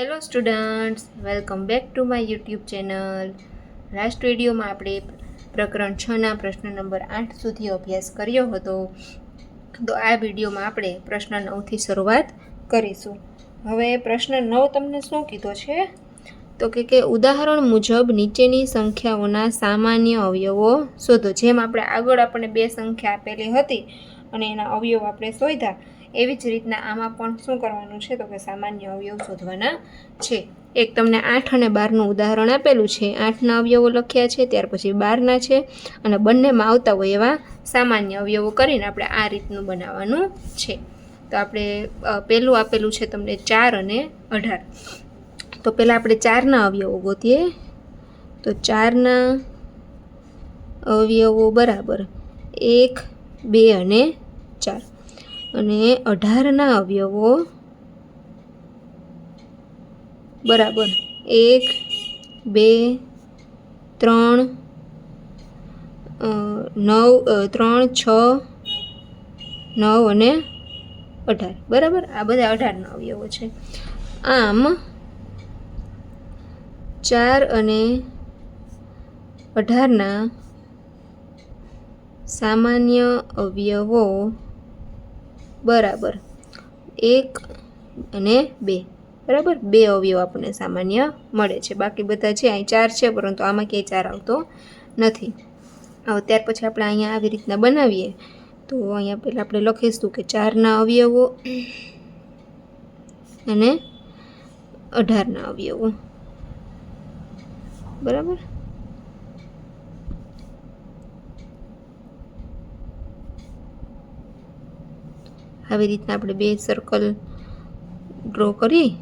Hello students welcome back to my YouTube channel last વિડીયોમાં આપણે પ્રકરણ છના પ્રશ્ન નંબર આઠ સુધી અભ્યાસ કર્યો હતો. તો આ વિડીયોમાં આપણે પ્રશ્ન નવથી શરૂઆત કરીશું. હવે પ્રશ્ન નવ તમને શું કીધો છે? તો કે કે ઉદાહરણ મુજબ નીચેની સંખ્યાઓના સામાન્ય અવયવો શોધો. જેમ આપણે આગળ આપણને બે સંખ્યા આપેલી હતી અને એના અવયવ આપણે શોધ્યા. એવી જ રીતના આમાં પણ શું કરવાનું છે? તો કે સામાન્ય અવયવ શોધવાના છે. એક તમને આઠ અને બારનું ઉદાહરણ આપેલું છે. આઠના અવયવો લખ્યા છે, ત્યાર પછી બારના છે અને બંનેમાં આવતા હોય એવા સામાન્ય અવયવો કરીને આપણે આ રીતનું બનાવવાનું છે. તો આપણે પહેલું આપેલું છે તમને ચાર અને અઢાર. તો પહેલાં આપણે ચારના અવયવો ગોતીએ. તો ચારના અવયવો બરાબર એક, બે અને અને અઢારના અવયવો બરાબર. એક, બે, ત્રણ નવ ત્રણ, છ, નવ અને અઢાર. બરાબર? આ બધા અઢારના અવયવો છે. આમ, ચાર અને અઢારના સામાન્ય અવયવો બરાબર. એક અને બે. બરાબર? બે અવયવ આપણને સામાન્ય મળે છે. બાકી બધા છે, અહીં ચાર છે, પરંતુ આમાં ક્યાંય ચાર આવતો નથી. હવે ત્યાર પછી આપણે અહીંયા આવી રીતના બનાવીએ. તો અહીંયા પહેલાં આપણે લખીશું કે ચારના અવયવો અને અઢારના અવયવો. બરાબર? આવી રીતના આપણે બે સર્કલ ડ્રો કરી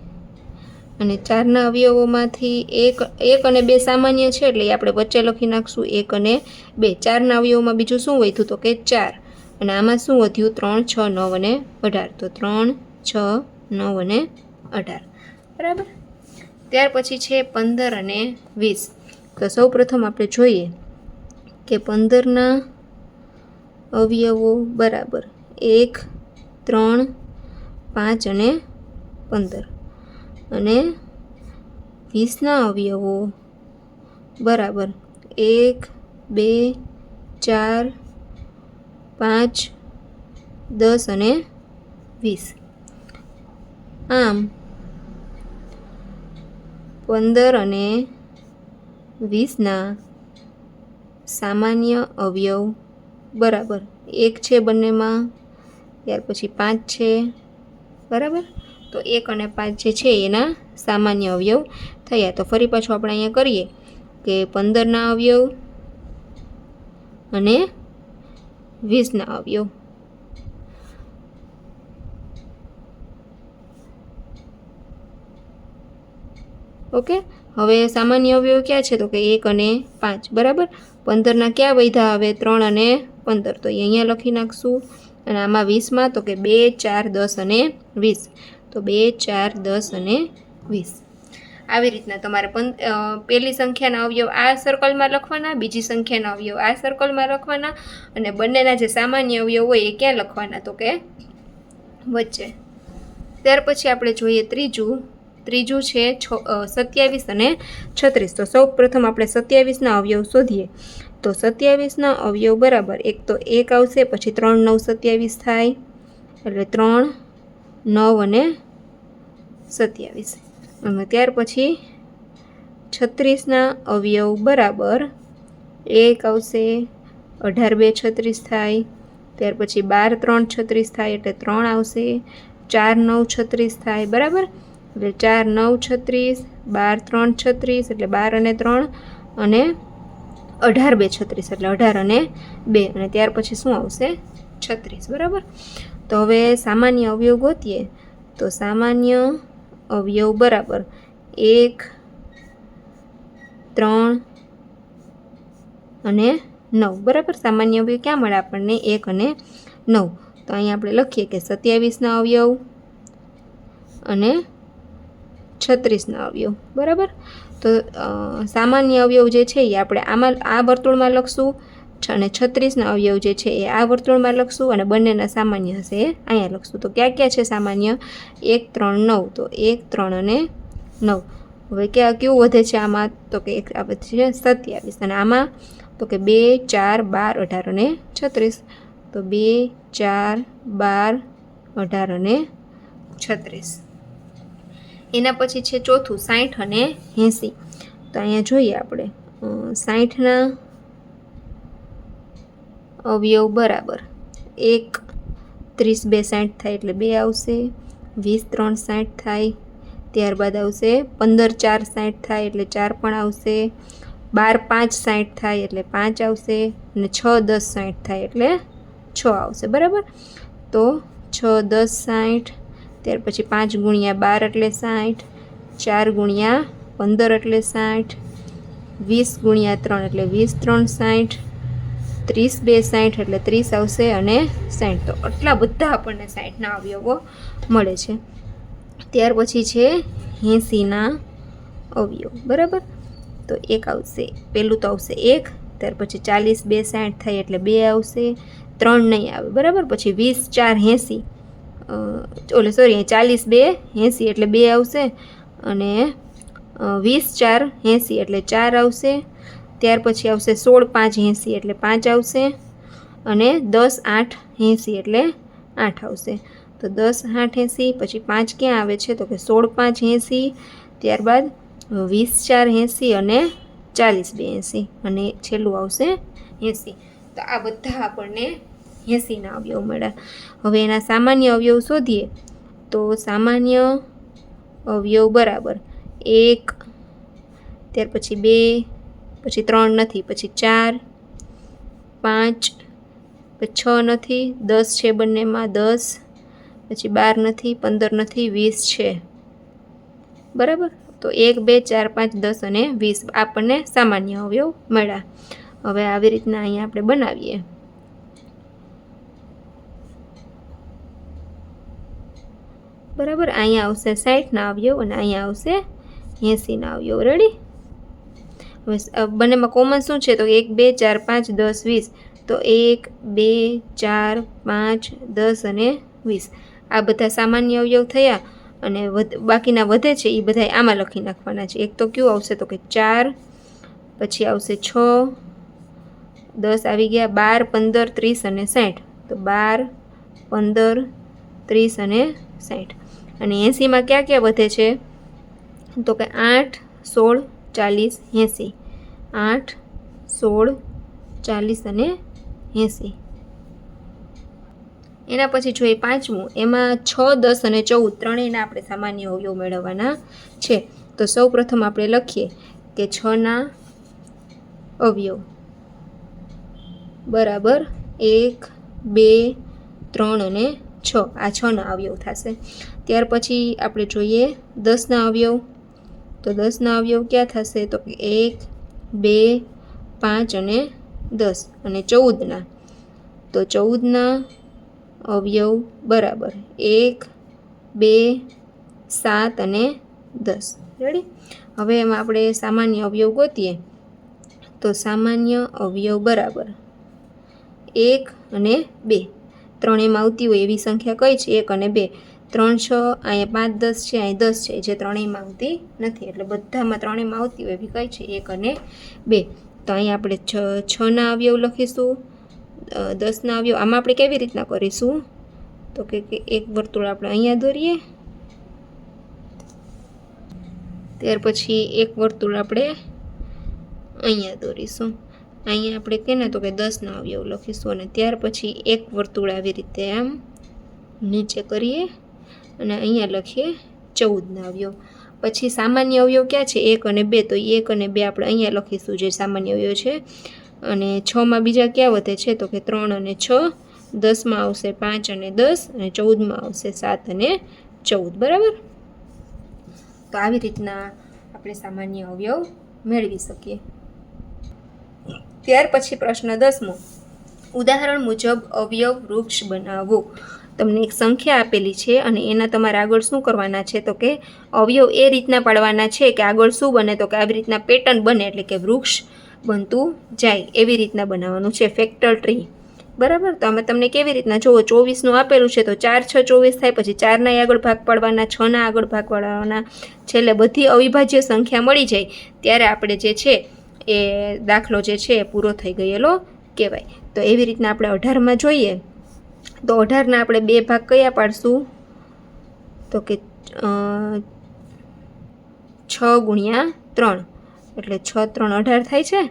અને ચારના અવયવોમાંથી એક એક અને બે સામાન્ય છે એટલે આપણે વચ્ચે લખી નાખશું એક અને બે. ચારના અવયવોમાં બીજું શું વધ્યું તો કે ચાર. અને આમાં શું વધ્યું? ત્રણ, છ, નવ અને અઢાર. તો ત્રણ, છ, નવ અને અઢાર. બરાબર? ત્યાર પછી છે પંદર અને વીસ. તો સૌ પ્રથમ આપણે જોઈએ કે પંદરના અવયવો બરાબર એક ત્રણ, પાંચ અને પંદર. અને વીસના અવયવો. બરાબર. એક, બે, ચાર, પાંચ, દસ અને વીસ. આમ, પંદર અને વીસના સામાન્ય અવયવ બરાબર. એક છે બંનેમાં. ત્યાર પછી પાંચ છે. બરાબર? તો એક અને પાંચ જે છે એના સામાન્ય અવયવ થયા. તો ફરી પાછું આપણે અહીંયા કરીએ કે પંદરના અવયવ અને વીસના અવયવ. ઓકે? હવે સામાન્ય અવયવ ક્યાં છે? તો કે એક અને પાંચ. બરાબર? પંદરના ક્યાં વૈધા હવે ત્રણ અને પંદર. તો અહીંયા લખી નાખશું. અને આમાં વીસમાં તો કે બે, ચાર, દસ અને વીસ. તો બે, ચાર, દસ અને વીસ. આવી રીતના તમારે પં પહેલી સંખ્યાના અવયવ આ સર્કલમાં લખવાના, બીજી સંખ્યાના અવયવ આ સર્કલમાં લખવાના અને બંનેના જે સામાન્ય અવયવ હોય એ ક્યાં લખવાના? તો કે વચ્ચે. ત્યાર પછી આપણે જોઈએ ત્રીજું. ત્રીજું છે છ સત્યાવીસ અને છત્રીસ. તો સૌ પ્રથમ આપણે સત્યાવીસના અવયવ શોધીએ. તો સત્યાવીસના અવયવ બરાબર. એક તો એક આવશે, પછી ત્રણ નવ સત્યાવીસ થાય. એટલે ત્રણ, નવ અને સત્યાવીસ. અને ત્યાર પછી છત્રીસના અવયવ બરાબર એક આવશે, અઢાર બે છત્રીસ થાય. ત્યાર પછી બાર ત્રણ છત્રીસ થાય, એટલે ત્રણ આવશે. ચાર નવ છત્રીસ થાય, બરાબર? એટલે ચાર નવ છત્રીસ, બાર ત્રણ છત્રીસ, એટલે બાર અને ત્રણ અને અઢાર બે છત્રીસ એટલે અઢાર અને બે. અને ત્યાર પછી શું આવશે? છત્રીસ. બરાબર? તો હવે સામાન્ય અવયવ ગોતીએ. તો સામાન્ય અવયવ બરાબર એક, ત્રણ અને નવ. બરાબર? સામાન્ય અવયવ ક્યાં મળે આપણને? એક અને નવ. તો અહીં આપણે લખીએ કે સત્યાવીસના અવયવ અને છત્રીસના અવયવ. બરાબર? તો સામાન્ય અવયવ જે છે એ આપણે આમાં, આ વર્તુળમાં લખશું અને છત્રીસના અવયવ જે છે એ આ વર્તુળમાં લખશું અને બંનેના સામાન્ય હશે એ અહીંયા લખશું. તો ક્યાં ક્યાં છે સામાન્ય? એક, ત્રણ, નવ. તો એક, ત્રણ અને નવ. હવે ક્યાં કેવું વધે છે આમાં? તો કે એક છે સત્યાવીસ. અને આમાં? તો કે બે, ચાર, બાર, અઢાર અને છત્રીસ. તો બે, ચાર, બાર, અઢાર અને છત્રીસ. એના પછી છે ચોથું સાઠ અને એંસી. તો અહીંયા જોઈએ આપણે. સાઠના અવયવ બરાબર. એક, ત્રીસ બે સાઠ થાય એટલે બે આવશે. વીસ ત્રણ સાઠ થાય, ત્યારબાદ આવશે પંદર ચાર સાઠ થાય એટલે ચાર પણ આવશે. બાર પાંચ સાઠ થાય એટલે પાંચ આવશે અને છ દસ સાઠ થાય એટલે છ આવશે. બરાબર? તો છ દસ સાઠ ત્યાર પછી પાંચ ગુણ્યા બાર એટલે સાઠ, ચાર ગુણ્યા પંદર એટલે સાઠ, વીસ ગુણ્યા ત્રણ એટલે વીસ, ત્રણ સાઠ, ત્રીસ બે સાઠ એટલે ત્રીસ આવશે અને સાઠ. તો આટલા બધા આપણને સાઠના અવયવો મળે છે. ત્યાર પછી છે એંસીના અવયવ, બરાબર? તો એક આવશે પહેલું તો આવશે એક, ત્યાર પછી ચાલીસ બે સાઠ થાય એટલે બે આવશે, ત્રણ નહીં આવે, બરાબર? પછી વીસ ચાર એંસી ઓલે સોરી ચાલીસ બે, એંસી એટલે બે આવશે અને વીસ ચાર, એંસી એટલે ચાર આવશે. ત્યાર પછી આવશે સોળ, પાંચ, એંસી એટલે પાંચ આવશે અને દસ, આઠ, એંસી એટલે આઠ આવશે. તો દસ, આઠ, એંસી, પછી પાંચ ક્યાં આવે છે? તો કે સોળ, પાંચ, એંસી, ત્યારબાદ વીસ, ચાર, એંસી અને ચાલીસ બે, એંસી અને છેલ્લું આવશે એંસી. તો આ બધા આપણને એંસીના અવયવ મળ્યા હવે એના સામાન્ય અવયવ શોધીએ તો સામાન્ય અવયવ બરાબર એક, ત્યાર પછી બે, પછી ત્રણ નથી, પછી ચાર, પાંચ છ નથી, દસ છે બંનેમાં દસ, પછી બાર નથી, પંદર નથી, વીસ છે. બરાબર? તો એક, બે, ચાર, પાંચ, દસ અને વીસ આપણને સામાન્ય અવયવ મળ્યા. હવે આવી રીતના અહીંયા આપણે બનાવીએ. બરાબર? અહીંયા આવશે સાઠના અવયવ અને અહીંયા આવશે એંસીના અવયવ રેડી હવે બંનેમાં કોમન શું છે? તો એક, બે, ચાર, પાંચ, દસ, વીસ. તો એક, બે, ચાર, પાંચ, દસ અને વીસ. આ બધા સામાન્ય અવયવ થયા અને બાકીના વધે છે એ બધા આમાં લખી નાખવાના છે. એક તો કયું આવશે? તો કે ચાર, પછી આવશે છ, દસ આવી ગયા, બાર, પંદર, ત્રીસ અને સાઠ તો બાર, પંદર, ત્રીસ અને સાઠ અને એંસીમાં ક્યાં ક્યાં વધે છે? તો કે આઠ, સોળ, ચાલીસ, એંસી. આઠ, સોળ, ચાલીસ અને એંસી. એના પછી જોઈએ પાંચમું. એમાં છ, દસ અને ચૌદ ત્રણેયના આપણે સામાન્ય અવયવ મેળવવાના છે. તો સૌ પ્રથમ આપણે લખીએ કે છના અવયવ. બરાબર? એક, બે, ત્રણ અને છ, આ છના અવયવ થશે. ત્યાર પછી આપણે જોઈએ દસના અવયવ. તો દસના અવયવ ક્યાં થશે? તો એક, બે, પાંચ અને દસ અને ચૌદના તો ચૌદના અવયવ બરાબર. એક, બે, સાત અને દસ. રેડી હવે એમાં આપણે સામાન્ય અવયવ ગોતીએ. તો સામાન્ય અવયવ બરાબર. એક અને બે. ત્રણેયમાં આવતી હોય એવી સંખ્યા કઈ છે? એક અને બે. ત્રણ, છ, અહીંયા પાંચ, દસ છે, અહીં દસ છે, જે ત્રણેયમાં આવતી નથી. એટલે બધામાં ત્રણેયમાં આવતી હોય એવી કઈ છે? એક અને બે. તો અહીં આપણે છ છના અવયવ લખીશું દસના અવયવ. આમાં આપણે કેવી રીતના કરીશું? તો કે એક વર્તુળ આપણે અહીંયા દોરીએ. ત્યાર પછી એક વર્તુળ આપણે અહીંયા દોરીશું. અહીંયા આપણે કે ને તો કે દસના અવયવ લખીશું અને ત્યાર પછી એક વર્તુળ આવી રીતે આમ નીચે કરીએ અને અહીંયા લખીએ ચૌદના અવયવ પછી સામાન્ય અવયવ ક્યાં છે? એક અને બે. તો એક અને બે આપણે અહીંયા લખીશું જે સામાન્ય અવયવ છે. અને છમાં બીજા ક્યાં વધે છે? તો કે ત્રણ અને છ. દસમાં આવશે પાંચ અને દસ અને ચૌદમાં આવશે સાત અને ચૌદ. બરાબર? તો આવી રીતના આપણે સામાન્ય અવયવ મેળવી શકીએ. ત્યાર પછી પ્રશ્ન દસમો. ઉદાહરણ મુજબ અવયવ વૃક્ષ બનાવો. તમને એક સંખ્યા આપેલી છે અને એના તમારે આગળ શું કરવાના છે? તો કે અવયવ એ રીતના પાડવાના છે કે આગળ શું બને? તો કે આવી રીતના પેટર્ન બને એટલે કે વૃક્ષ બનતું જાય એવી રીતના બનાવવાનું છે ફેક્ટર ટ્રી. બરાબર? તો અમે તમને કેવી રીતના? જુઓ, ચોવીસનું આપેલું છે તો ચાર, છ, ચોવીસ થાય પછી ચારના આગળ ભાગ પાડવાના છના આગળ ભાગ પાડવાના. છેલ્લે બધી અવિભાજ્ય સંખ્યા મળી જાય. ત્યારે આપણે જે છે એ દાખલો જે છે એ પૂરો થઈ ગયેલો કહેવાય. તો એવી રીતના આપણે અઢારમાં જોઈએ. તો અઢારના આપણે બે ભાગ કયા પાડશું? તો કે છ ગુણ્યા ત્રણ. એટલે છ, ત્રણ અઢાર થાય છે?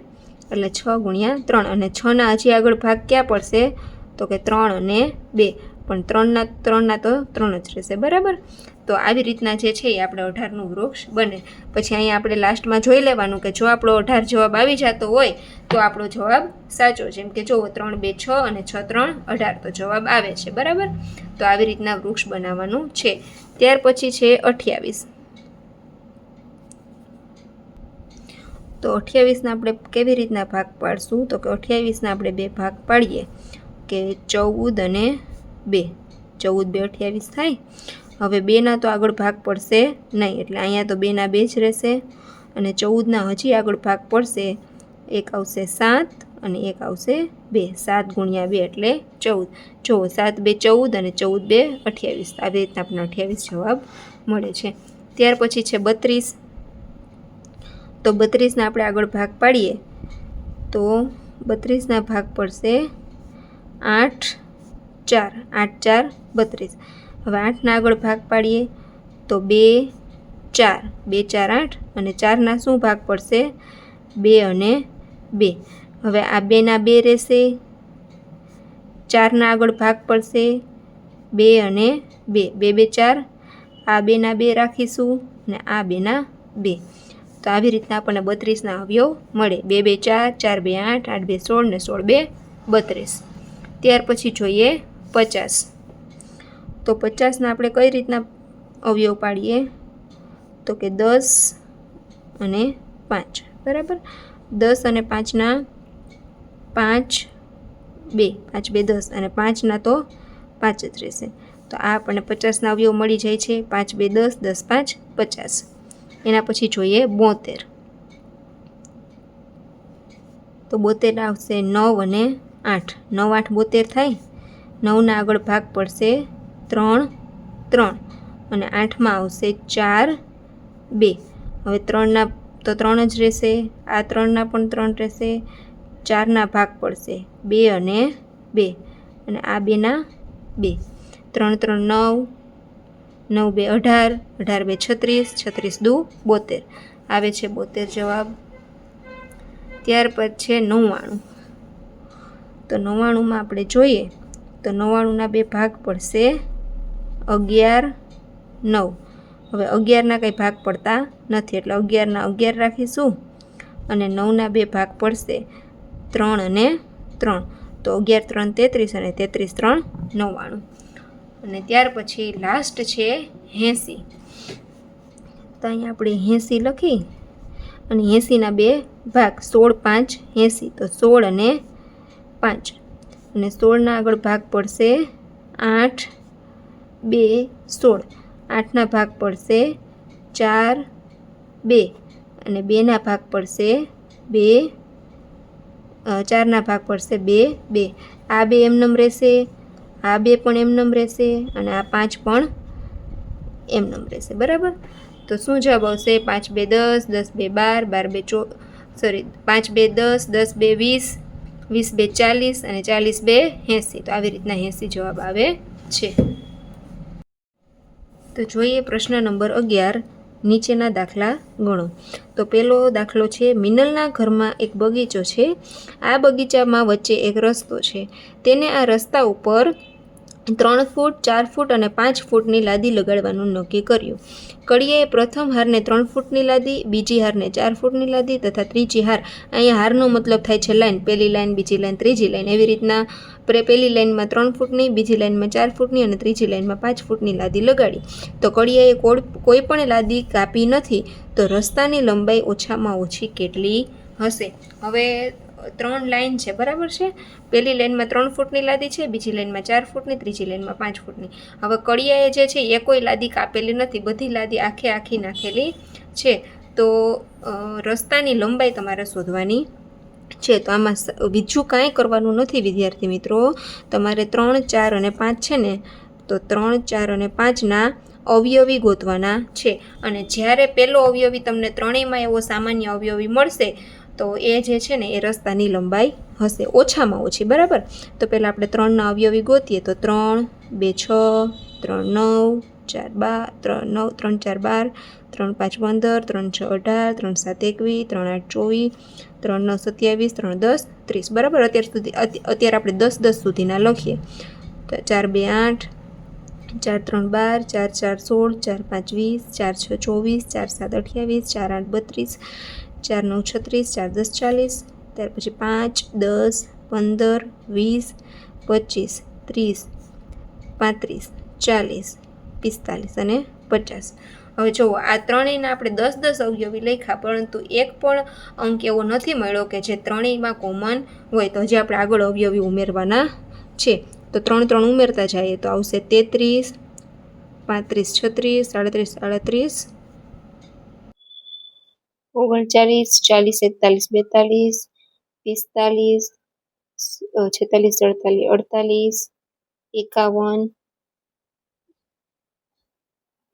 એટલે છ ગુણ્યા ત્રણ. અને છના હજી આગળ ભાગ ક્યાં પડશે? તો કે ત્રણ અને બે. પણ ત્રણના ત્રણના તો ત્રણ જ રહેશે. બરાબર? તો આવી રીતના જે છે એ આપણે અઢારનું વૃક્ષ બને. પછી અહીંયા આપણે લાસ્ટમાં જોઈ લેવાનું કે જો આપણો અઢાર જવાબ આવી જતો હોય, તો આપણો જવાબ સાચો. જેમ કે જુઓ ત્રણ, બે, છ અને છ, ત્રણ, અઢાર, તો જવાબ આવે છે. બરાબર? તો આવી રીતના વૃક્ષ બનાવવાનું છે. ત્યાર પછી છે અઠ્યાવીસ. તો અઠ્યાવીસના આપણે કેવી રીતના ભાગ પાડશું? તો કે અઠ્યાવીસના આપણે બે ભાગ પાડીએ. કે ચૌદ અને બે. ચૌદ, બે અઠ્યાવીસ થાય. હવે બેના તો આગળ ભાગ પડશે નહીં, એટલે અહીંયા તો બેના બે જ રહેશે અને ચૌદના હજી આગળ ભાગ પડશે. એક આવશે સાત અને એક આવશે બે, સાત ગુણ્યા બે એટલે ચૌદ. જુઓ સાત બે ચૌદ અને ચૌદ બે અઠ્યાવીસ આવી રીતના આપણને અઠ્યાવીસ જવાબ મળે છે. ત્યાર પછી છે બત્રીસ. તો બત્રીસના આપણે આગળ ભાગ પાડીએ, તો બત્રીસના ભાગ પડશે આઠ ચાર આઠ ચાર, બત્રીસ. હવે આઠના આગળ ભાગ પાડીએ તો બે, ચાર. બે, ચાર, આઠ અને ચારના શું ભાગ પડશે? બે અને બે. હવે આ બેના બે રહેશે. ચારના આગળ ભાગ પડશે. બે અને બે. બે બે, ચાર. આ બેના બે રાખીશું અને આ બેના બે. તો આવી રીતના આપણને બત્રીસના અવયવ મળે. બે બે, ચાર ચાર, બે, આઠ આઠ, બે, સોળ ને સોળ, બે, બત્રીસ. ત્યાર પછી જોઈએ પચાસ. તો પચાસના આપણે કઈ રીતના અવયવ પાડીએ? તો કે દસ અને પાંચ, બરાબર? દસ અને પાંચના પાંચ બે પાંચ બે દસ અને પાંચના તો પાંચ જ રહેશે. તો આ આપણને પચાસના અવયવ મળી જાય છે. પાંચ બે દસ દસ પાંચ, પચાસ. એના પછી જોઈએ બોતેર. તો બોતેર આવશે નવ અને આઠ. નવ, આઠ બોતેર થાય. નવના આગળ ભાગ પડશે ત્રણ ત્રણ. અને આઠમાં આવશે ચાર, બે. હવે ત્રણના, તો ત્રણ જ રહેશે. આ ત્રણના પણ ત્રણ રહેશે. ચારના ભાગ પડશે. બે અને બે. અને આ બેના બે. ત્રણ ત્રણ, નવ. નવ, બે, અઢાર. અઢાર, બે, છત્રીસ. છત્રીસ, દુ, બોતેર. આવે છે બોતેર જવાબ. ત્યાર પછી છે નવ્વાણું. તો નવ્વાણુંમાં આપણે જોઈએ તો નવ્વાણુંના બે ભાગ પડશે. અગિયાર નવ. હવે અગિયારના કંઈ ભાગ પડતા નથી, એટલે અગિયારના અગિયાર રાખીશું અને નવના બે ભાગ પડશે ત્રણ અને ત્રણ. તો અગિયાર, ત્રણ, તેત્રીસ અને તેત્રીસ, ત્રણ, નવ્વાણું. અને ત્યાર પછી લાસ્ટ છે એંસી. તો અહીંયા આપણે એંસી લખી અને એંસીના બે ભાગ, સોળ, પાંચ, એંસી. તો સોળ અને પાંચ. અને સોળના આગળ ભાગ પડશે આઠ બે, સોળ. આઠના ભાગ પડશે ચાર, બે. અને બેના ભાગ પડશે બે ચારના ભાગ પડશે બે બે. આ બે એમનેમ રહેશે, આ બે પણ એમનેમ રહેશે અને આ પાંચ પણ એમનેમ રહેશે. બરાબર? તો શું જવાબ આવશે? પાંચ બે દસ દસ બે બાર બાર બે ચો, સોરી, પાંચ બે દસ દસ બે વીસ વીસ બે ચાલીસ અને ચાલીસ બે એંસી. તો આવી રીતના એંસી જવાબ આવે છે. તો જોઈએ પ્રશ્ન નંબર અગિયાર, નીચેના દાખલા ગણો. તો પહેલો દાખલો છે, મિનલના ઘરમાં એક બગીચો છે. આ બગીચામાં વચ્ચે એક રસ્તો છે. તેને આ રસ્તા ઉપર ત્રણ ફૂટ, ચાર ફૂટ અને પાંચ ફૂટની લાદી લગાડવાનું નક્કી કર્યું. કડિયાએ પ્રથમ હારને ત્રણ ફૂટની લાદી, બીજી હારને ચાર ફૂટની લાદી તથા ત્રીજી હાર. અહીંયા હારનો મતલબ થાય છે લાઈન, પહેલી લાઈન, બીજી લાઈન, ત્રીજી લાઈન. એવી રીતના પ્રે, પહેલી લાઈનમાં ત્રણ ફૂટની, બીજી લાઈનમાં ચાર ફૂટની અને ત્રીજી લાઈનમાં પાંચ ફૂટની લાદી લગાડી. તો કડિયાએ કોઈ કોઈ પણ લાદી કાપી નથી, તો રસ્તાની લંબાઈ ઓછામાં ઓછી કેટલી હશે? હવે ત્રણ લાઇન છે, બરાબર છે? પહેલી લાઈનમાં ત્રણ ફૂટની લાદી છે, બીજી લાઇનમાં ચાર ફૂટની, ત્રીજી લાઈનમાં પાંચ ફૂટની. હવે કડિયાએ જે છે, એ કોઈ લાદી કાપેલી નથી, બધી લાદી આખે આખી નાખેલી છે. તો રસ્તાની લંબાઈ તમારે શોધવાની છે. તો આમાં બીજું કાંઈ કરવાનું નથી, વિદ્યાર્થી મિત્રો. તમારે ત્રણ, ચાર અને પાંચ છે ને, તો ત્રણ, ચાર અને પાંચના અવયવી ગોતવાના છે. અને જ્યારે પહેલો અવયવી તમને ત્રણેયમાં એવો સામાન્ય અવયવી મળશે તો એ જે છે ને, એ રસ્તાની લંબાઈ હશે ઓછામાં ઓછી, બરાબર? તો પહેલાં આપણે ત્રણના અવયવી ગોતીએ તો ત્રણ, બે, છ, ત્રણ, નવ, ચાર, બાર, ત્રણ, નવ, ત્રણ, ચાર, બાર, ત્રણ, પાંચ, પંદર, ત્રણ, છ, અઢાર, ત્રણ, સાત, એકવીસ, ત્રણ, આઠ, ચોવીસ, ત્રણ, નવ, સત્યાવીસ, ત્રણ, દસ, ત્રીસ, બરાબર? અત્યાર સુધી અત્યારે આપણે દસ દસ સુધીના લખીએ. તો ચાર, બે, આઠ, ચાર, ત્રણ, બાર, ચાર ચાર, સોળ, ચાર, પાંચ, વીસ, ચાર, છ, ચોવીસ, ચાર, સાત, અઠ્યાવીસ, ચાર, આઠ, બત્રીસ ચાર નવ છત્રીસ, ચાર દસ ચાલીસ, ત્યાર પછી પાંચ, દસ, પંદર, વીસ, પચીસ, ત્રીસ, પાંત્રીસ, ચાલીસ, પિસ્તાલીસ અને પચાસ. હવે જુઓ, આ ત્રણેયના આપણે દસ દસ અવયવી લખ્યા, પરંતુ એક પણ અંક એવો નથી મળ્યો કે જે ત્રણેયમાં કોમન હોય. તો હજી આપણે આગળ અવયવી ઉમેરવાના છે. તો ત્રણ ત્રણ ઉમેરતા જઈએ, તો આવશે તેત્રીસ, પાંત્રીસ, છત્રીસ, સાડત્રીસ સાડત્રીસ ઓગણચાલીસ ચાલીસ એકતાલીસ બેતાલીસ પિસ્તાલીસ છેતાલીસ અડતાલીસ અડતાલીસ એકાવન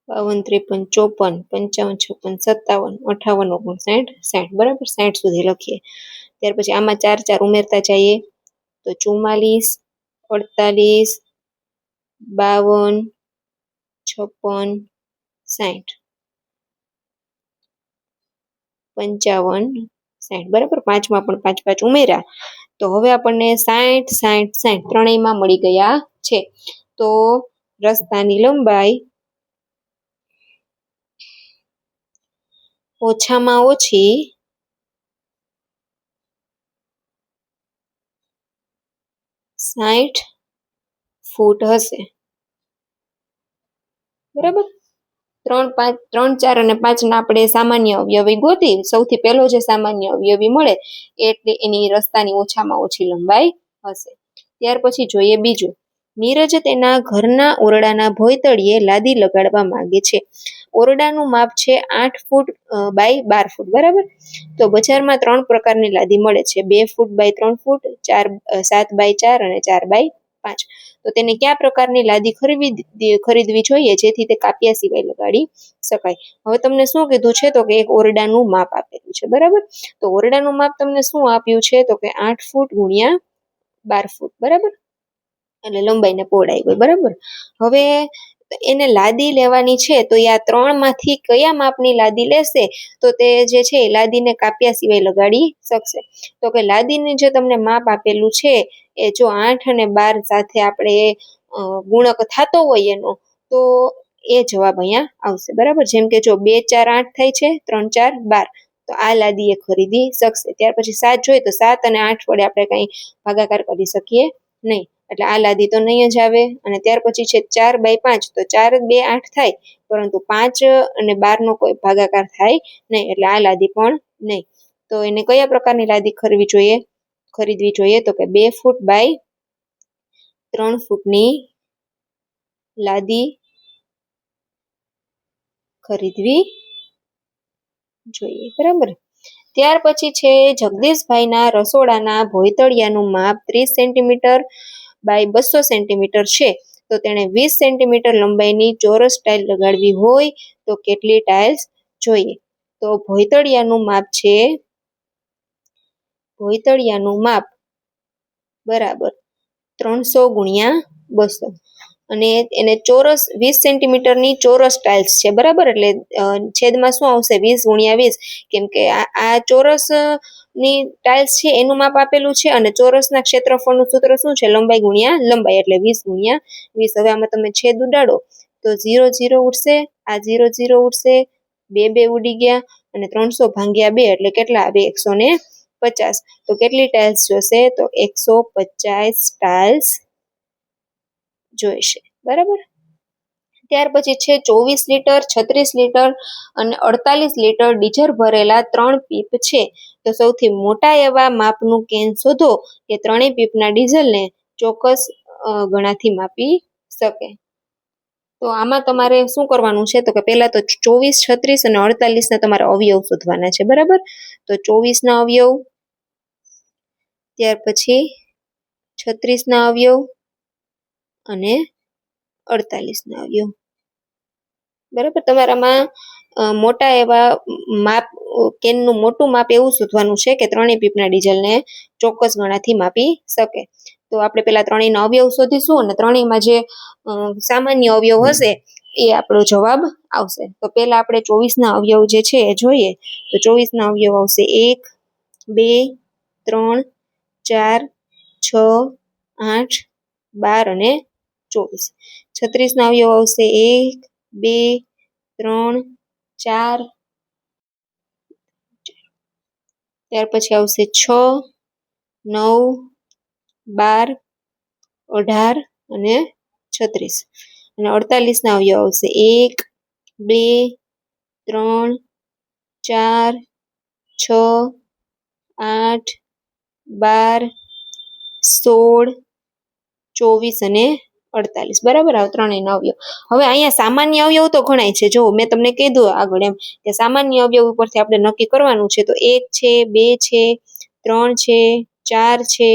બાવન ત્રેપન ચોપન પંચાવન છપ્પન સત્તાવન અઠાવન ઓગણસાઠ સાઠ બરાબર સાઠ સુધી લખીએ. ત્યાર પછી આમાં ચાર ચાર ઉમેરતા જઈએ. તો ચુમ્માલીસ, અડતાલીસ, બાવન, છપ્પન, સાઠ. પંચાવન સાઠ બરાબર? પાંચમાં પણ પાંચ પાંચ ઉમેર્યા. તો હવે આપણને સાઠ સાઠ સાઠ ત્રણેયમાં મળી ગયા છે. તો રસ્તાની લંબાઈ ઓછામાં ઓછી સાઠ ફૂટ હશે. બરાબર? ત્રણ પાંચ, ત્રણ ચાર અને પાંચના આપણે સામાન્ય અવયવી ગોતી, સૌથી પહેલો જે સામાન્ય અવયવી મળે, એટલે એની રસ્તાની ઓછામાં ઓછી લંબાઈ હશે. ત્યાર પછી જોઈએ બીજું. નીરજ તેના ઘરના ઓરડાના ભોયતળીએ લાદી લગાડવા માંગે છે. ઓરડાનું માપ છે આઠ ફૂટ બાય બાર ફૂટ, બરાબર? તો બજારમાં ત્રણ પ્રકારની લાદી મળે છે. બે ફૂટ બાય ત્રણ ફૂટ, ચાર સાત બાય ચાર અને ચાર બાય પાંચ. તો તેને કયા પ્રકારની લાદી ખરીદવી ખરીદવી જોઈએ? જેથી તે કાપ્યા સિવાય લગાડી શકાય. હવે તમને શું કીધું છે? તો કે એક ઓરડાનું માપ આપેલું છે, બરાબર? તો ઓરડાનું માપ તમને શું આપ્યું છે? તો કે આઠ ફૂટ ગુણ્યા બાર ફૂટ, બરાબર? એટલે લંબાઈને પહોળાઈ હોય બરાબર? હવે એને લાદી લેવાની છે, તો એ આ ત્રણમાંથી કયા માપની લાદી લેશે? તો તે જે છે એ લાદીને કાપ્યા સિવાય લગાડી શકશે. તો કે લાદીની જે તમને માપ આપેલું છે, એ જો આઠ અને બાર સાથે આપણે ગુણક થતો હોય એનો, તો એ જવાબ અહીંયા આવશે. બરાબર? જેમ કે જો બે, ચાર, આઠ થાય છે, ત્રણ, ચાર, બાર, તો આ લાદી એ ખરીદી શકશે. ત્યાર પછી સાત જોઈએ તો સાત અને આઠ વડે આપણે કંઈ ભાગાકાર કરી શકીએ નહીં. એટલે આ લાદી તો નહીં જ આવે. અને ત્યાર પછી છે ચાર બાય પાંચ, તો ચાર બે આઠ થાય. પરંતુ પાંચ અને બારનો કોઈ ભાગાકાર થાય નહીં, એટલે આ લાદી પણ નહીં. તો એને કયા પ્રકારની લાદી ખરીદવી જોઈએ? ખરીદવી જોઈએ તો કે બે ફૂટ બાય ત્રણ ફૂટની લાદી ખરીદવી જોઈએ. બરાબર? ત્યાર પછી છે જગદીશભાઈના રસોડાના ભોયતળિયાનું માપ ત્રીસ સેન્ટીમીટર બાય બસો સેન્ટીમીટર છે, તો તેણે વીસ સેન્ટીમીટર લંબાઈની ચોરસ ટાઇલ લગાડવી હોય તો કેટલી ટાઇલ્સ જોઈએ? તો ભોયતળિયાનું માપ છે, ભોયતળિયાનું માપ બરાબર ત્રણસો ગુણ્યા બસો. અને એને ચોરસ વીસ સેન્ટીમીટરની ચોરસ ટાઇલ્સ છે, બરાબર? એટલે છેદમાં શું આવશે? વીસ ગુણ્યા વીસ. કેમ કે આ ચોરસની ટાઇલ્સ છે, એનું માપ આપેલું છે અને ચોરસના ક્ષેત્રફળનું સૂત્ર શું છે? લંબાઈ ગુણ્યા લંબાઈ, એટલે વીસ ગુણ્યા વીસ. હવે આમાં તમે છેદ ઉડાડો, તો ઝીરો ઝીરો ઉડશે, આ ઝીરો ઝીરો ઉડશે, બે બે ઉડી ગયા અને ત્રણસો ભાંગ્યા બે, એટલે કેટલા? આવે એકસો ને પચાસ. તો કેટલી ટાઇલ્સ જોશે? તો એકસો પચાસ ટાઇલ્સ જોઈશે. બરાબર? ત્યાર પછી છે ચોવીસ લીટર, છત્રીસ લીટર અને અડતાલીસ લીટર ડીઝલ ભરેલા ત્રણ પીપ છે. તો સૌથી મોટા એવા માપનું કેન શોધો કે ત્રણેય પીપના ડીઝલને ચોક્કસ ગણાથી માપી શકે. તો આમાં તમારે શું કરવાનું છે? તો કે પહેલાં તો ચોવીસ, છત્રીસ અને અડતાલીસના તમારે અવયવ શોધવાના છે. બરાબર? તો ચોવીસના અવયવ, ત્યાર પછી છત્રીસના અવયવ અને અડતાલીસના આવ્યો. બરાબર? તમારામાં મોટા એવા માપ, કેનનું મોટું માપ એવું શોધવાનું છે કે ત્રણેય પીપના ડીઝલને ચોક્કસ ગણાથી માપી શકે. તો આપણે પેલા ત્રણેયના અવયવ શોધીશું અને ત્રણેયમાં જે સામાન્ય અવયવ હશે એ આપણો જવાબ આવશે. તો પહેલાં આપણે ચોવીસના અવયવ જે છે એ જોઈએ. તો ચોવીસના અવયવ આવશે એક, બે, ત્રણ, ચાર, છ, આઠ, બાર અને ચોવીસ. છત્રીસના અવયવ આવશે. એક, બે, ત્રણ, ચાર. ત્યાર પછી આવશે છ, નવ, બાર, અઢાર અને છત્રીસ. અને અડતાલીસના અવયવ આવશે. એક, બે, ત્રણ, ચાર, છ, આઠ, બાર, સોળ, ચોવીસ અને અડતાલીસ. બરાબર? આ ત્રણેયના અવયવ. હવે અહીંયા સામાન્ય અવયવ તો ગણાય છે. જો મેં તમને કીધું આગળ એમ કે સામાન્ય અવયવ ઉપરથી આપણે નક્કી કરવાનું છે તો એક છે, બે છે, ત્રણ છે, ચાર છે,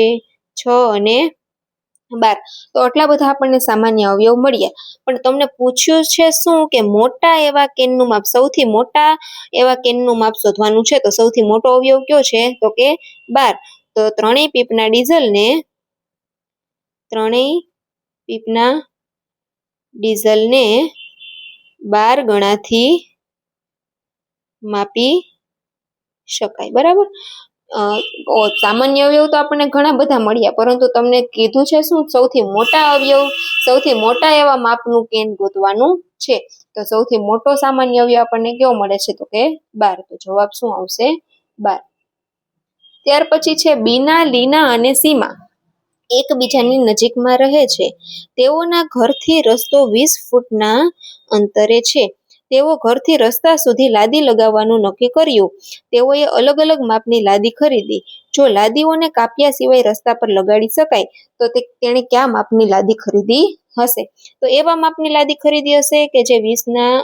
છ અને બાર. તો આટલા બધા આપણને સામાન્ય અવયવ મળ્યા. પણ તમને પૂછ્યું છે શું કે મોટા એવા કેનનું માપ, સૌથી મોટા એવા કેનનું માપ શોધવાનું છે? તો સૌથી મોટો અવયવ કયો છે? તો કે બાર. તો ત્રણેય પીપના ડીઝલને ત્રણેય પીપના ડીઝલને બાર ગણાથી માપી શકાય, બરાબર? સામાન્ય અવયવ તો આપણને ઘણા બધા મળ્યા, પરંતુ તમને કીધું છે શું? સૌથી મોટા અવયવ, સૌથી મોટા એવા માપનું કેન ગોતવાનું છે. તો સૌથી મોટો સામાન્ય અવયવ આપણને કેવો મળે છે? તો કે બાર. તો જવાબ શું આવશે? બાર. ત્યાર પછી છે બીના, લીના અને સીમા. એકબીજાની નજીકમાં રહે છે. તેઓના ઘરથી રસ્તો વીસ ફૂટના અંતરે છે. તેઓ ઘરથી રસ્તા સુધી લાદી લગાવવાનું નક્કી કર્યું. તેઓએ અલગ અલગ માપની લાદી ખરીદી. જો લાદીઓને કાપ્યા સિવાય રસ્તા પર લગાડી શકાય, તો તે તેણે કયા માપની લાદી ખરીદી હશે? તો એવા માપની લાદી ખરીદી હશે કે જે વીસના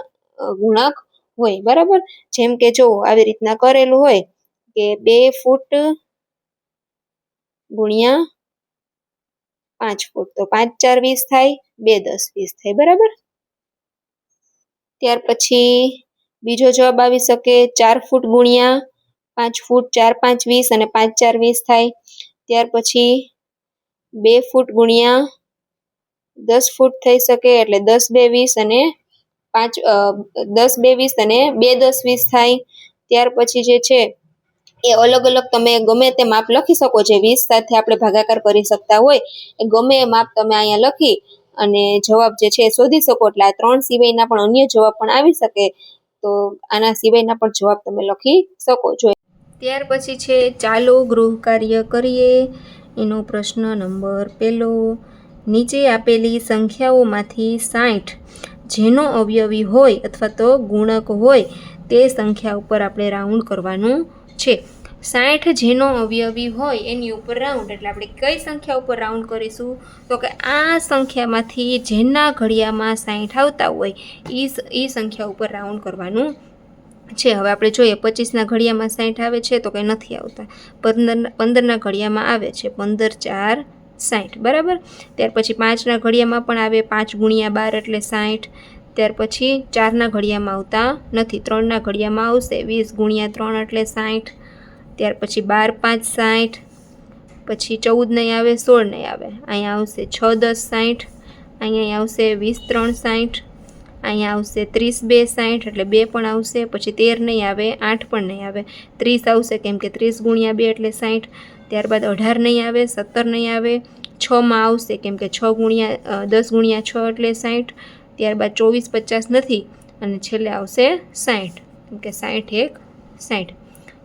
ગુણક હોય, બરાબર? જેમ કે જો આવી રીતના કરેલું હોય કે બે ફૂટ ગુણ્યા પાંચ ફૂટ તો પાંચ, ચાર વીસ થાય, બે, દસ વીસ થાય, બરાબર? ત્યાર પછી બીજો જવાબ આવી શકે ચાર ફૂટ ગુણ્યા પાંચ ફૂટ ચાર, પાંચ વીસ અને પાંચ, ચાર વીસ થાય. ત્યાર પછી બે ફૂટ ગુણ્યા દસ ફૂટ થઈ શકે એટલે દસ, બે, વીસ અને પાંચ દસ, બે, વીસ અને બે, દસ, વીસ થાય. ત્યાર પછી જે છે એ અલગ અલગ તમે ગમે તે માપ લખી શકો જે વીસ સાથે આપણે ભાગાકાર કરી શકતા હોય, એ ગમે એ માપ તમે અહીંયા લખી અને જવાબ જે છે શોધી શકો. એટલે આ ત્રણ સિવાયના પણ અન્ય જવાબ પણ આવી શકે. તો આના સિવાયના પણ જવાબ તમે લખી શકો છો. ત્યાર પછી છે, ચાલો ગૃહ કાર્ય કરીએ. એનો પ્રશ્ન નંબર પહેલો. નીચે આપેલી સંખ્યાઓમાંથી સાઠ જેનો અવયવી હોય અથવા તો ગુણક હોય, તે સંખ્યા ઉપર આપણે રાઉન્ડ કરવાનું છે. સાઠ જેનો અવયવી હોય એની ઉપર રાઉન્ડ એટલે આપણે કઈ સંખ્યા ઉપર રાઉન્ડ કરીશું? તો કે આ સંખ્યામાંથી જેના ઘડિયામાં સાઠ આવતા હોય એ સંખ્યા ઉપર રાઉન્ડ કરવાનું છે. હવે આપણે જોઈએ, પચીસના ઘડિયામાં સાઠ આવે છે તો કંઈ નથી આવતા. પંદર, પંદરના ઘડિયામાં આવે છે. પંદર, ચાર, સાઠ, બરાબર? ત્યાર પછી પાંચના ઘડિયામાં પણ આવે પાંચ ગુણ્યા બાર એટલે સાઠ. ત્યાર પછી ચારના ઘડિયામાં આવતા નથી. ત્રણના ઘડિયામાં આવશે. વીસ ગુણ્યા ત્રણ એટલે સાઠ. ત્યાર પછી બાર, પાંચ, સાઠ, પછી ચૌદ નહીં આવે, સોળ નહીં આવે. અહીંયા આવશે છ, દસ, સાઠ, અહીંયા આવશે વીસ, ત્રણ, સાઠ, અહીંયા આવશે ત્રીસ, બે, સાઠ, એટલે બે પણ આવશે, પછી તેર નહીં આવે, આઠ પણ નહીં આવે. ત્રીસ આવશે કેમ કે ત્રીસ ગુણ્યા બે એટલે સાઠ, ત્યારબાદ અઢાર નહીં આવે, સત્તર નહીં આવે છમાં આવશે કેમ કે છ ગુણ્યા દસ ગુણ્યા છ એટલે સાઠ, ત્યારબાદ ચોવીસ, પચાસ નથી, અને છેલ્લે આવશે સાઠ, કેમ કે સાઠ એક સાઠ.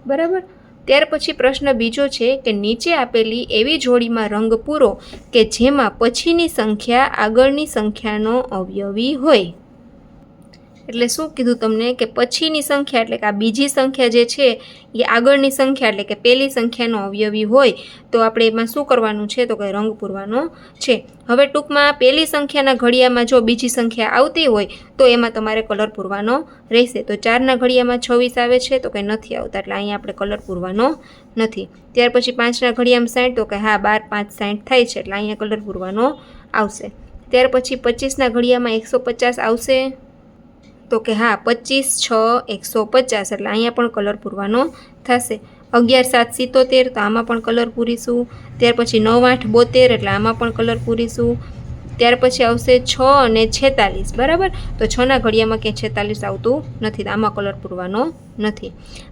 બરાબર? ત્યાર પછી પ્રશ્ન બીજો છે કે નીચે આપેલી એવી જોડીમાં રંગ પૂરો કે જેમાં પછીની સંખ્યા આગળની સંખ્યાનો અવયવી હોય? એટલે શું કીધું તમને કે પછીની સંખ્યા એટલે કે આ બીજી સંખ્યા જે છે, એ આગળની સંખ્યા એટલે કે પહેલી સંખ્યાનો અવયવી હોય, તો આપણે એમાં શું કરવાનું છે? તો કે રંગ પૂરવાનો છે. હવે ટૂંકમાં પહેલી સંખ્યાના ઘડિયામાં જો બીજી સંખ્યા આવતી હોય, તો એમાં તમારે કલર પૂરવાનો રહેશે. તો ચારના ઘડિયામાં છવ્વીસ આવે છે, તો કંઈ નથી આવતા. એટલે અહીંયા આપણે કલર પૂરવાનો નથી. ત્યાર પછી પાંચના ઘડિયામાં સાઠ, તો કે હા, બાર, પાંચ, સાઠ થાય છે. એટલે અહીંયા કલર પૂરવાનો આવશે. ત્યાર પછી પચીસના ઘડિયામાં એકસો પચાસ આવશે. તો કે હા, પચીસ, છ, એકસો પચાસ એટલે અહીંયા પણ કલર પૂરવાનો થશે. અગિયાર, સાત, સિત્તોતેર, તો આમાં પણ કલર પૂરીશું. ત્યાર પછી નવ, આઠ, બોતેર એટલે આમાં પણ કલર પૂરીશું. ત્યાર પછી આવશે છ અને છેતાલીસ, બરાબર? તો છના ઘડિયામાં ક્યાંય છેતાલીસ આવતું નથી આમાં કલર પૂરવાનો નથી.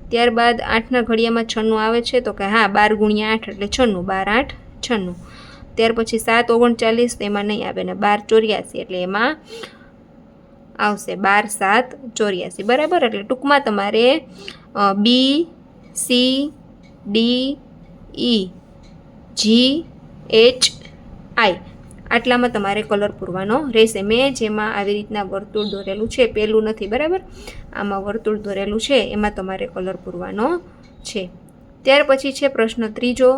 ત્યારબાદ આઠના ઘડિયામાં છન્નું આવે છે, તો કે હા, બાર ગુણ્યા આઠ એટલે છન્નું, બાર, આઠ, છન્નું. ત્યાર પછી સાત, ઓગણચાલીસ એમાં નહીં આવે ને બાર ચોર્યાસી એટલે એમાં આવશે બાર, સાત, ચોર્યાસી. બરાબર? એટલે ટૂંકમાં તમારે B, C, D, E, G, H, I. આટલામાં તમારે કલર પૂરવાનો રહેશે. મેં જેમાં આવી રીતના વર્તુળ દોરેલું છે, પેલું નથી, બરાબર? આમાં વર્તુળ દોરેલું છે, એમાં તમારે કલર પૂરવાનો છે. ત્યાર પછી છે પ્રશ્ન ત્રીજો.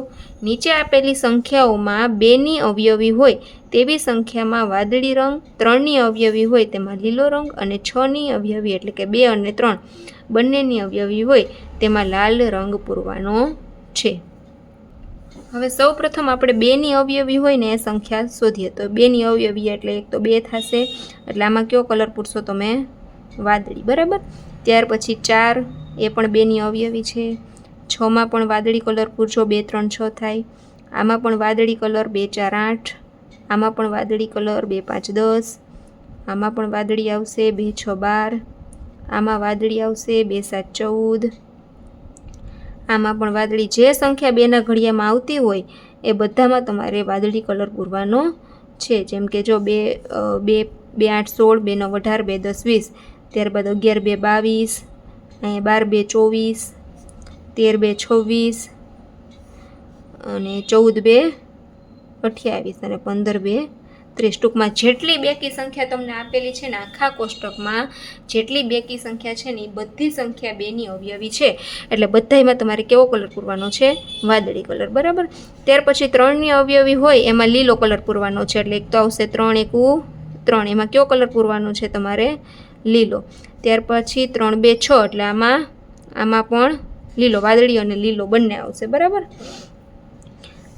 નીચે આપેલી સંખ્યાઓમાં બેની અવયવી હોય તેવી સંખ્યામાં વાદળી રંગ, ત્રણની અવયવી હોય તેમાં લીલો રંગ અને છની અવયવી એટલે કે બે અને ત્રણ. બંનેની અવયવી હોય તેમાં લાલ રંગ પૂરવાનો છે. હવે સૌ પ્રથમ આપણે બેની અવયવી હોય ને એ સંખ્યા શોધીએ. તો બેની અવયવી એટલે એક તો બે થશે, એટલે આમાં કયો કલર પૂરશો તમે વાદળી, બરાબર? ત્યાર પછી ચાર, એ પણ બેની અવયવી છે. છમાં પણ વાદળી કલર પૂરજો, બે, ત્રણ, છ થાય. આમાં પણ વાદળી કલર બે, ચાર, આઠ. આમાં પણ વાદળી કલર, બે પાંચ દસ. આમાં પણ વાદળી આવશે, બે છ બાર. આમાં વાદળી આવશે, બે સાત ચૌદ. આમાં પણ વાદળી જે સંખ્યા બેના ઘડિયામાં આવતી હોય, એ બધામાં તમારે વાદળી કલર પૂરવાનો છે. જેમ કે જો બે બે બે આઠ સોળ, બે નવ અઢાર, બે દસ વીસ. ત્યારબાદ અગિયાર, બે બાવીસ. અહીંયા બાર, બે ચોવીસ. તેર, બે છવ્વીસ. અને ચૌદ, બે અઠ્યાવીસ અને પંદર બે ત્રીસ. ટૂંકમાં જેટલી બેકી સંખ્યા તમને આપેલી છે ને આખા કોષ્ટકમાં જેટલી બેકી સંખ્યા છે ને એ બધી સંખ્યા બેની અવયવી છે. એટલે બધામાં તમારે કેવો કલર પૂરવાનો છે? વાદળી કલર, બરાબર? ત્યાર પછી ત્રણની અવયવી હોય એમાં લીલો કલર પૂરવાનો છે. એટલે એક તો આવશે ત્રણ, એકું ત્રણ. એમાં કયો કલર પૂરવાનો છે તમારે? લીલો. ત્યાર પછી ત્રણ, બે, છ. એટલે આમાં આમાં પણ લીલો, વાદળી અને લીલો બંને આવશે. બરાબર?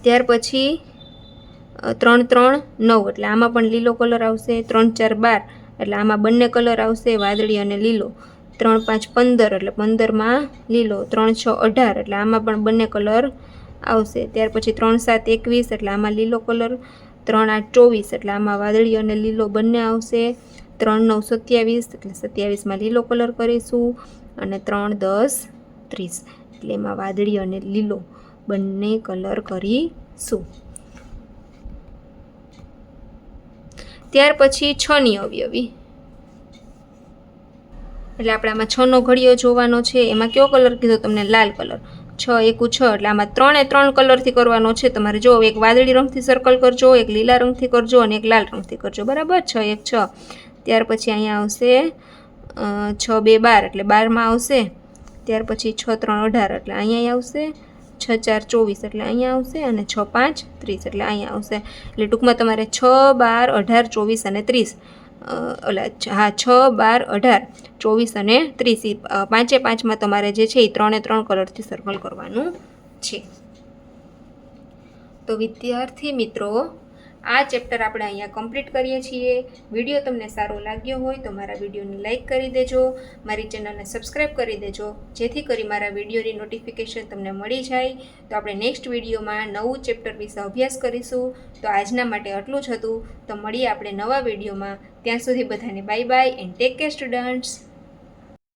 ત્યાર પછી ત્રણ ત્રણ, નવ. એટલે આમાં પણ લીલો કલર આવશે, ત્રણ, ચાર, બાર. એટલે આમાં બંને કલર આવશે, વાદળી અને લીલો. ત્રણ, પાંચ, પંદર. એટલે પંદરમાં લીલો. ત્રણ, છ, અઢાર. એટલે આમાં પણ બંને કલર આવશે. ત્યાર પછી ત્રણ, સાત, એકવીસ. એટલે આમાં લીલો કલર. ત્રણ, આઠ, ચોવીસ. એટલે આમાં વાદળી અને લીલો બંને આવશે. ત્રણ, નવ, સત્યાવીસ. એટલે સત્યાવીસમાં લીલો કલર કરીશું. અને ત્રણ, દસ, ત્રીસ. એટલે એમાં વાદળી અને લીલો બંને કલર કરીશું. ત્યાર પછી છની અવયવી એટલે આપણે આમાં છનો ઘડિયો જોવાનો છે. એમાં કયો કલર કીધો તમને? લાલ કલર. છ એકુ છ. એટલે આમાં ત્રણે ત્રણ કલરથી કરવાનો છે. તમારે જો એક વાદળી રંગથી સર્કલ કરજો, એક લીલા રંગથી કરજો અને એક લાલ રંગથી કરજો. બરાબર? છ એક છ. ત્યાર પછી અહીંયા આવશે છ બે બાર. એટલે બારમાં આવશે. ત્યાર પછી છ ત્રણ અઢાર. એટલે અહીંયા આવશે. છ ચાર ચોવીસ એટલે અહીંયા આવશે અને છ પાંચ ત્રીસ એટલે અહીંયા આવશે. એટલે ટૂંકમાં તમારે છ બાર અઢાર ચોવીસ અને ત્રીસ ઓલા, હા, છ બાર અઢાર ચોવીસ અને ત્રીસ પાંચે પાંચમાં તમારે જે છે એ ત્રણે ત્રણ કલરથી સર્કલ કરવાનું છે. તો વિદ્યાર્થી મિત્રો આ ચેપ્ટર આપણે અહીંયા કમ્પ્લીટ કરીએ છીએ. વીડિયો તમને સારો લાગ્યો હોય તો મારા વિડીયોને લાઇક કરી દેજો, મારી ચેનલને સબસ્ક્રાઈબ કરી દેજો, જેથી કરી મારા વિડીયોની નોટિફિકેશન તમને મળી જાય. તો આપણે નેક્સ્ટ વિડીયોમાં નવું ચેપ્ટર વિશે અભ્યાસ કરીશું. તો આજના માટે આટલું જ હતું. તો મળીએ આપણે નવા વિડીયોમાં. ત્યાં સુધી બધાને bye bye and take care students.